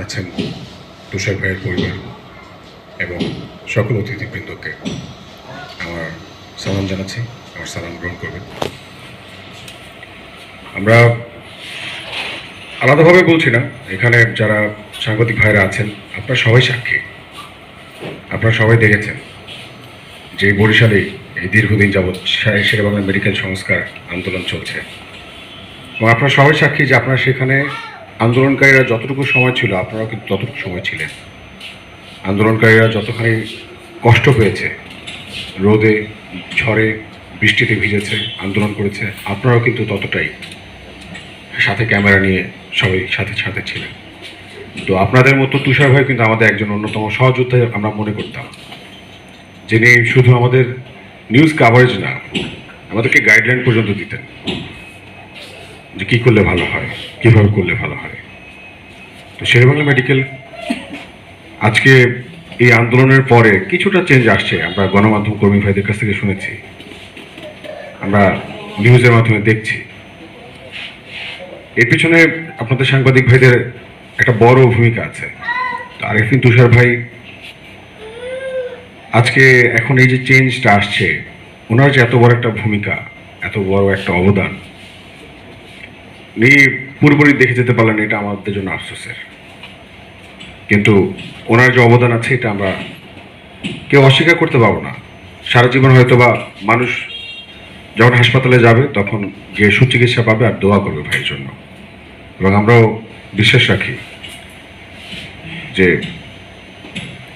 আছেন তুষার ভাইয়ের পরিবার এবং সকল অতিথিবৃন্দকে আমার সালাম জানাচ্ছি, আমার সালাম গ্রহণ করবেন। আমরা আলাদাভাবে বলছি না, এখানে যারা সাংবাদিক ভাইরা আছেন, আপনারা সবাই সাক্ষী। আপনারা সবাই দেখেছেন যে বরিশালে এই দীর্ঘদিন যাবৎ শেরে বাংলা মেডিকেল সংস্কার আন্দোলন চলছে। এবং আপনারা সবাই সাক্ষী যে আপনারা সেখানে আন্দোলনকারীরা যতটুকু সময় ছিল, আপনারাও কিন্তু ততটুকু সময় ছিলেন। আন্দোলনকারীরা যতখানি কষ্ট পেয়েছে, রোদে, ঝড়ে, বৃষ্টিতে ভিজেছে, আন্দোলন করেছে, আপনারাও কিন্তু ততটাই সাথে ক্যামেরা নিয়ে সবাই সাথে সাথে ছিলেন। তো আপনাদের মতো তুষার ভাই কিন্তু আমাদের একজন অন্যতম সহযোদ্ধা আমরা মনে করতাম, যিনি শুধু আমাদের নিউজ কাভারেজ না, আমাদেরকে গাইডলাইন পর্যন্ত দিতেন। যে কী করলে ভালো হয়, কীভাবে করলে ভালো হয়। তো শেরবাংলা মেডিকেল, আজকে এই আন্দোলনের পরে কিছুটা চেঞ্জ আসছে। আমরা গণমাধ্যম কর্মী ভাইদের কাছ থেকে শুনেছি। আমরা নিউজের মাধ্যমে দেখছি। এর পিছনে আপনাদের সাংবাদিক ভাইদের একটা বড় ভূমিকা আছে। আরেকদিন তুষার ভাই, আজকে এখন এই যে চেঞ্জটা আসছে, ওনার যে এত বড় একটা ভূমিকা, এত বড় একটা অবদান পুরোপুরি দেখে যেতে পারলেন এটা আমাদের জন্য আফসোসের। কিন্তু ওনার যে অবদান আছে এটা আমরা কেউ অস্বীকার করতে পারব না। সারা জীবন হয়তো বা মানুষ যখন হাসপাতালে যাবে তখন গিয়ে সুচিকিৎসা পাবে আর দোয়া করবে ভাইয়ের জন্য। এবং আমরাও বিশ্বাস রাখি যে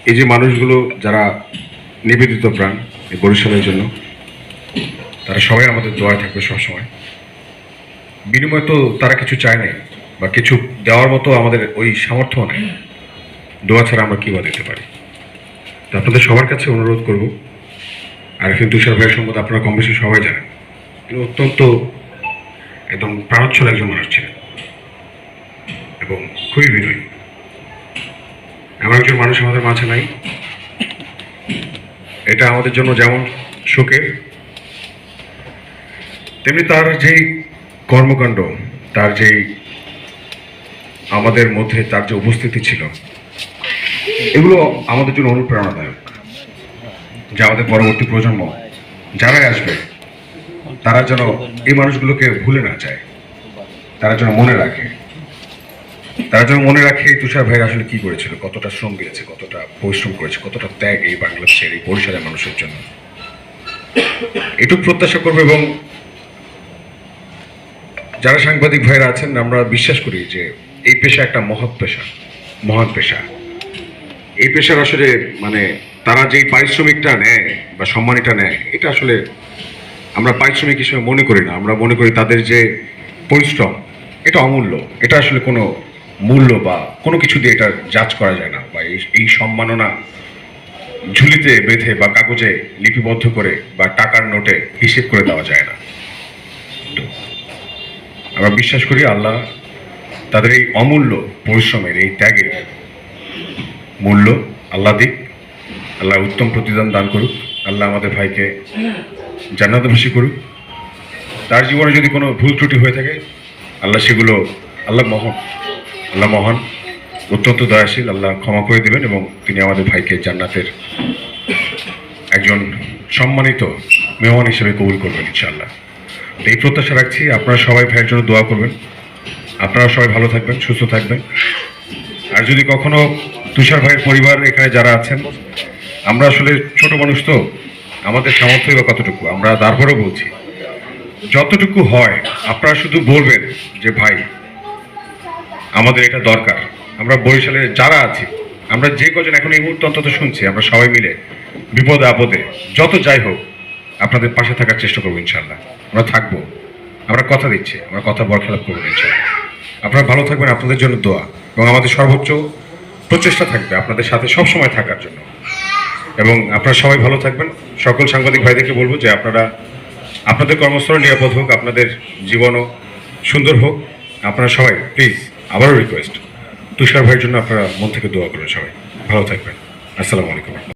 এই যে মানুষগুলো যারা নিবেদিত প্রাণ এই বরিশালের জন্য, তারা সবাই আমাদের দোয়ায় থাকবে সবসময়। বিনিময় তো তারা কিছু চায় নাই, বা কিছু দেওয়ার মতো আমাদের ওই সামর্থ্য নেই। দোয়া ছাড়া আমরা কী বা দিতে পারি? তো আপনাদের সবার কাছে অনুরোধ করব। আর এখন তুষার ভাইয়ের সম্বন্ধে আপনারা কম বেশি সবাই জানেন। তিনি অত্যন্ত একদম প্রাণোচ্ছল একজন মানুষ ছিলেন এবং খুবই বিনয়ী। এমন একজন মানুষ আমাদের মাঝে নাই। এটা আমাদের জন্য যেমন শোকের, তেমনি তার যেই কর্মকাণ্ড, তার যেই আমাদের মধ্যে তার যে উপস্থিতি ছিল, এগুলো আমাদের জন্য অনুপ্রেরণাদায়ক। যে আমাদের পরবর্তী প্রজন্ম যারাই আসবে, তারা যেন এই মানুষগুলোকে ভুলে না যায়, তারা যেন মনে রাখে। তারা যেন মনে রাখে, এই তুষার ভাই আসলে কি করেছিল, কতটা শ্রম দিয়েছে, কতটা পরিশ্রম করেছে, কতটা ত্যাগ এই বাংলাদেশের, এই বরিশালের মানুষের জন্য। এটুকু প্রত্যাশা করব এবং যারা সাংবাদিক ভাইরা আছেন, আমরা বিশ্বাস করি যে এই পেশা একটা মহৎ পেশা, মহান পেশা। এই পেশার আসলে মানে তারা যেই পারিশ্রমিকটা নেয় বা সম্মানিটা নেয়, এটা আসলে আমরা পারিশ্রমিক হিসেবে মনে করি না। আমরা মনে করি তাদের যে পরিশ্রম, এটা অমূল্য। এটা আসলে কোনো মূল্য বা কোনো কিছু দিয়ে এটা জাজ করা যায় না বা এই সম্মাননা ঝুলিতে বেঁধে বা কাগজে লিপিবদ্ধ করে বা টাকার নোটে হিসেব করে দেওয়া যায় না। আমরা বিশ্বাস করি আল্লাহ তাদের এই অমূল্য পরিশ্রমের, এই ত্যাগের মূল্য আল্লাহ দিক। আল্লাহ উত্তম প্রতিদান দান করুক। আল্লাহ আমাদের ভাইকে জান্নাতবাসী করুক। তার জীবনে যদি কোনো ভুল ত্রুটি হয়ে থাকে, আল্লাহ সেগুলো, আল্লাহ মহান আল্লাহ মহান, অত্যন্ত দয়াশীল, আল্লাহ ক্ষমা করে দেবেন এবং তিনি আমাদের ভাইকে জান্নাতের একজন সম্মানিত মেহমান হিসেবে কবুল করবেন, ইনশাআল্লাহ। এই প্রত্যাশা রাখছি। আপনারা সবাই ভাইয়ের জন্য দোয়া করবেন। আপনারা সবাই ভালো থাকবেন, সুস্থ থাকবেন। আর যদি কখনো তুষার ভাইয়ের পরিবার এখানে যারা আছেন, আমরা আসলে ছোট মানুষ তো, আমাদের সামর্থ্যই বা কতটুকু, আমরা তারপরেও বলছি। যতটুকু হয়, আপনারা শুধু বলবেন যে, ভাই, আমাদের এটা দরকার। আমরা বরিশালে যারা আছি, আমরা যে কজন এখন এই মুহূর্তে অন্তত শুনছি, আমরা সবাই মিলে বিপদে আপদে, যত যাই হোক আপনাদের পাশে থাকার চেষ্টা করব ইনশাল্লাহ আমরা থাকব। আমরা কথা দিচ্ছি, আমরা কথা বরখেলাপ করব ইনশাল্লাহ আপনারা ভালো থাকবেন, আপনাদের জন্য দোয়া। এবং আমাদের সর্বোচ্চ প্রচেষ্টা থাকবে আপনাদের সাথে সব সময় থাকার জন্য। এবং আপনারা সবাই ভালো থাকবেন। সকল সাংবাদিক ভাইদেরকে বলব যে আপনারা, আপনাদের কর্মস্থল নিরাপদ হোক, আপনাদের জীবনও সুন্দর হোক। আপনারা সবাই প্লিজ আবারও রিকোয়েস্ট তুষার ভাইয়ের জন্য আপনারা মন থেকে দোয়া করবেন সবাই। ভালো থাকবেন। আসসালামু আলাইকুম।